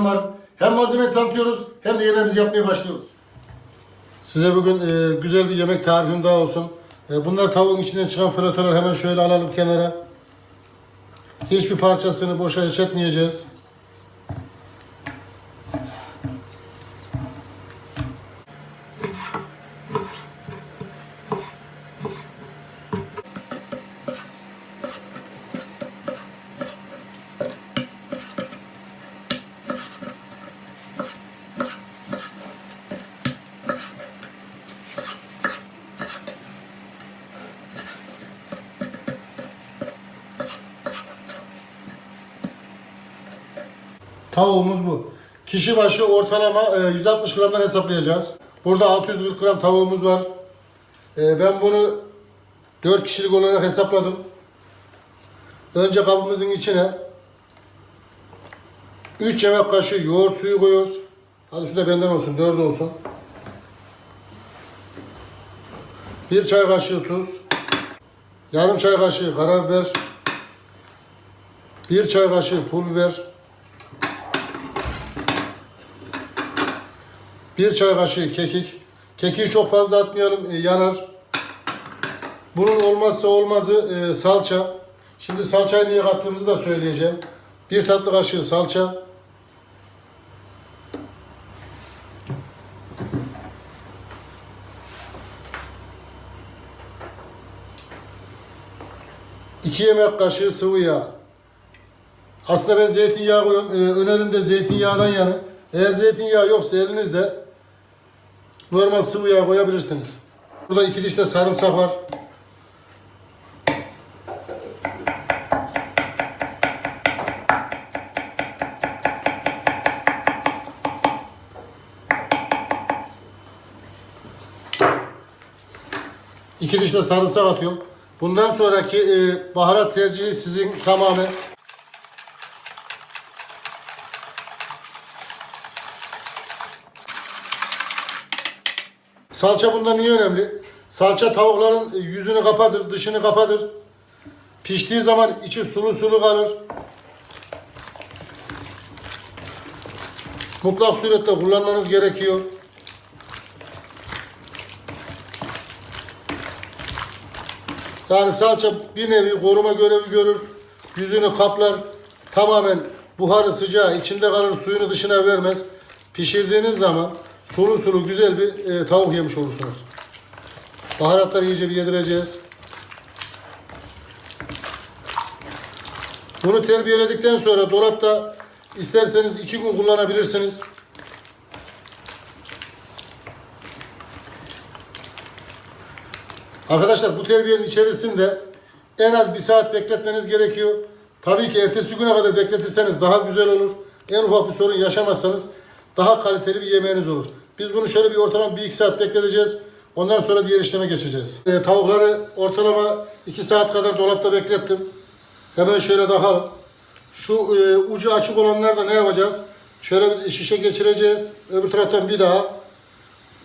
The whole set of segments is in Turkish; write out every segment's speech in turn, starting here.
var. Hem malzeme tanıtıyoruz hem de yemeğimizi yapmaya başlıyoruz. Size bugün e, güzel bir yemek tarifim daha olsun. E, bunlar tavuğun içinden çıkan fıratolar hemen şöyle alalım kenara. Hiçbir parçasını boşa hiç etmeyeceğiz. Tavuğumuz bu. Kişi başı ortalama e, 160 gramdan hesaplayacağız. Burada 640 gram tavuğumuz var. E, Ben bunu 4 kişilik olarak hesapladım. Önce kabımızın içine 3 yemek kaşığı yoğurt suyu koyuyoruz. Hadi şu da benden olsun, 4 olsun. 1 çay kaşığı tuz. Yarım çay kaşığı karabiber. 1 çay kaşığı pul biber. Bir çay kaşığı kekik. Kekiği çok fazla atmayalım, e, yanar. Bunun olmazsa olmazı e, salça. Şimdi salçayı niye kattığımızı da söyleyeceğim. Bir tatlı kaşığı salça. İki yemek kaşığı sıvı yağ. Aslında ben zeytinyağı koyuyorum. Ee, önerim de zeytinyağından yanı. Eğer zeytinyağı yoksa elinizde normal sıvı yağ koyabilirsiniz. Burada iki diş de sarımsak var. İki diş de sarımsak atıyorum. Bundan sonraki e, baharat tercihi sizin tamamen. Salça bundan niye önemli? Salça tavukların yüzünü kapatır, dışını kapatır. Piştiği zaman içi sulu sulu kalır. Mutlak suretle kullanmanız gerekiyor. Yani salça bir nevi koruma görevi görür. Yüzünü kaplar. Tamamen buharı sıcağı içinde kalır suyunu dışına vermez. Pişirdiğiniz zaman sulu sulu güzel bir e, tavuk yemiş olursunuz. Baharatları iyice bir yedireceğiz. Bunu terbiyeledikten sonra dolapta isterseniz iki gün kullanabilirsiniz. Arkadaşlar bu terbiyenin içerisinde en az bir saat bekletmeniz gerekiyor. Tabii ki ertesi güne kadar bekletirseniz daha güzel olur. En ufak bir sorun yaşamazsanız daha kaliteli bir yemeğiniz olur. Biz bunu şöyle bir ortalama 1-2 saat bekleteceğiz. Ondan sonra diğer işleme geçeceğiz. E, tavukları ortalama 2 saat kadar dolapta beklettim. Hemen şöyle takalım. Şu e, ucu açık olanlar da ne yapacağız? Şöyle bir şişe geçireceğiz. Öbür taraftan bir daha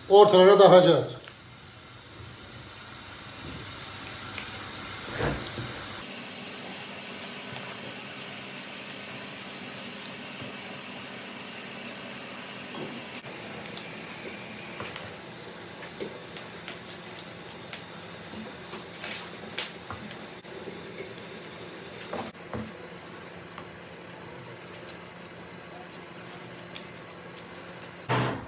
ortalara takacağız.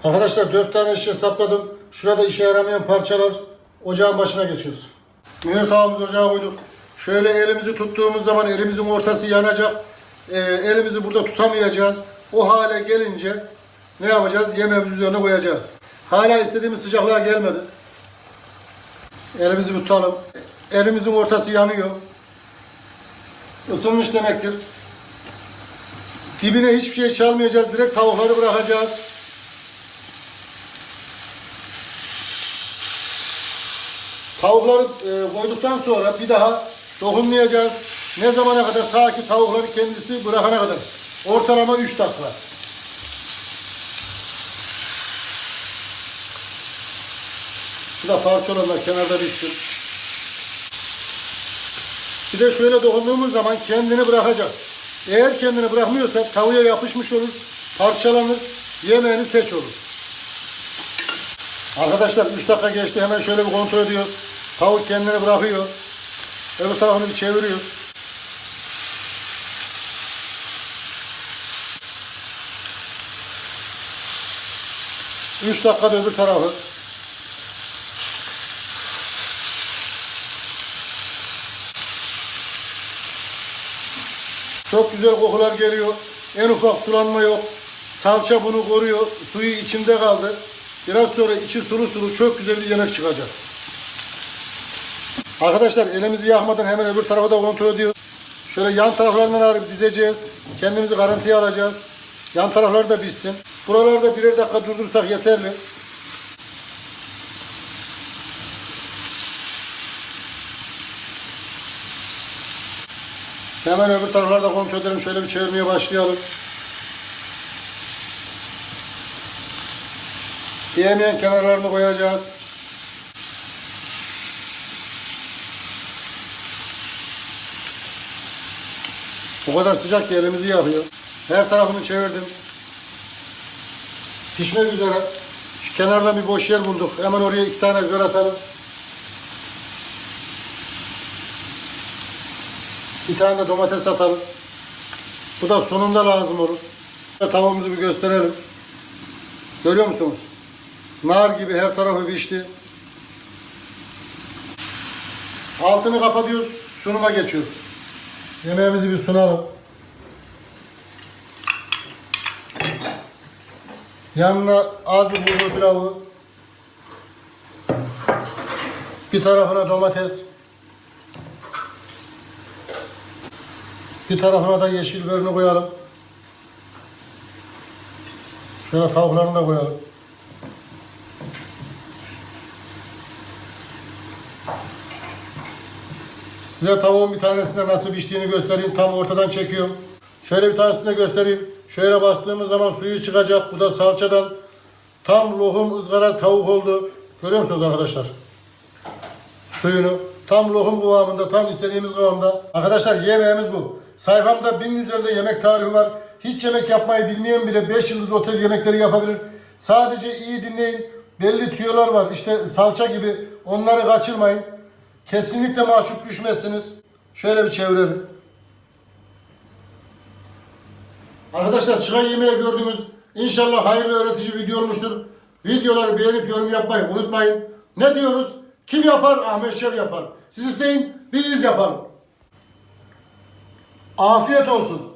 Arkadaşlar dört tane şişe sapladım. Şurada işe yaramayan parçalar ocağın başına geçiyoruz. Mühür tavamızı ocağa koyduk. Şöyle elimizi tuttuğumuz zaman elimizin ortası yanacak. Ee, elimizi burada tutamayacağız. O hale gelince ne yapacağız? Yemeğimizi üzerine koyacağız. Hala istediğimiz sıcaklığa gelmedi. Elimizi tutalım. Elimizin ortası yanıyor. Isınmış demektir. Dibine hiçbir şey çalmayacağız. Direkt tavukları bırakacağız. Tavukları e, koyduktan sonra bir daha dokunmayacağız. Ne zamana kadar? Ta ki tavukları kendisi bırakana kadar. Ortalama 3 dakika. Şu da parça olanlar kenarda bitsin. Bir de şöyle dokunduğumuz zaman kendini bırakacak. Eğer kendini bırakmıyorsa tavuya yapışmış olur. parçalanır, yemeğini seç olur. Arkadaşlar 3 dakika geçti hemen şöyle bir kontrol ediyoruz. Tavuk kendini bırakıyor. Öbür tarafını bir çeviriyoruz. Üç dakikada öbür tarafı. Çok güzel kokular geliyor. En ufak sulanma yok. Salça bunu koruyor. Suyu içinde kaldı. Biraz sonra içi sulu sulu çok güzel bir yemek çıkacak. Arkadaşlar elimizi yakmadan hemen öbür tarafa da kontrol ediyoruz. Şöyle yan taraflarından arayıp dizeceğiz. Kendimizi garantiye alacağız. Yan taraflar da pişsin. Buralarda birer dakika durdursak yeterli. Hemen öbür taraflarda kontrol edelim. Şöyle bir çevirmeye başlayalım. Yemeyen kenarlarını koyacağız. O kadar sıcak ki elimizi yakıyor. Her tarafını çevirdim. Pişmek üzere. Şu kenardan bir boş yer bulduk. Hemen oraya iki tane biber atalım. Bir tane de domates atalım. Bu da sonunda lazım olur. Tavuğumuzu bir gösterelim. Görüyor musunuz? Nar gibi her tarafı pişti. Altını kapatıyoruz. Sunuma geçiyoruz. Yemeğimizi bir sunalım. Yanına az bir bulgur pilavı. Bir tarafına domates. Bir tarafına da yeşil biberini koyalım. Şöyle tavuklarını da koyalım. Size tavuğun bir tanesinde nasıl piştiğini göstereyim. Tam ortadan çekiyorum. Şöyle bir tanesini de göstereyim. Şöyle bastığımız zaman suyu çıkacak. Bu da salçadan tam lohum ızgara tavuk oldu. Görüyor musunuz arkadaşlar? Suyunu. Tam lohum kıvamında, tam istediğimiz kıvamda. Arkadaşlar yemeğimiz bu. Sayfamda binin üzerinde yemek tarifi var. Hiç yemek yapmayı bilmeyen bile 5 yıldız otel yemekleri yapabilir. Sadece iyi dinleyin. Belli tüyolar var. İşte salça gibi. Onları kaçırmayın. Kesinlikle mahcup düşmezsiniz. Şöyle bir çevirelim. Arkadaşlar çıkan yemeği gördünüz. İnşallah hayırlı öğretici video olmuştur. Videoları beğenip yorum yapmayı unutmayın. Ne diyoruz? Kim yapar? Ahmet Şef yapar. Siz isteyin, biz yapalım. Afiyet olsun.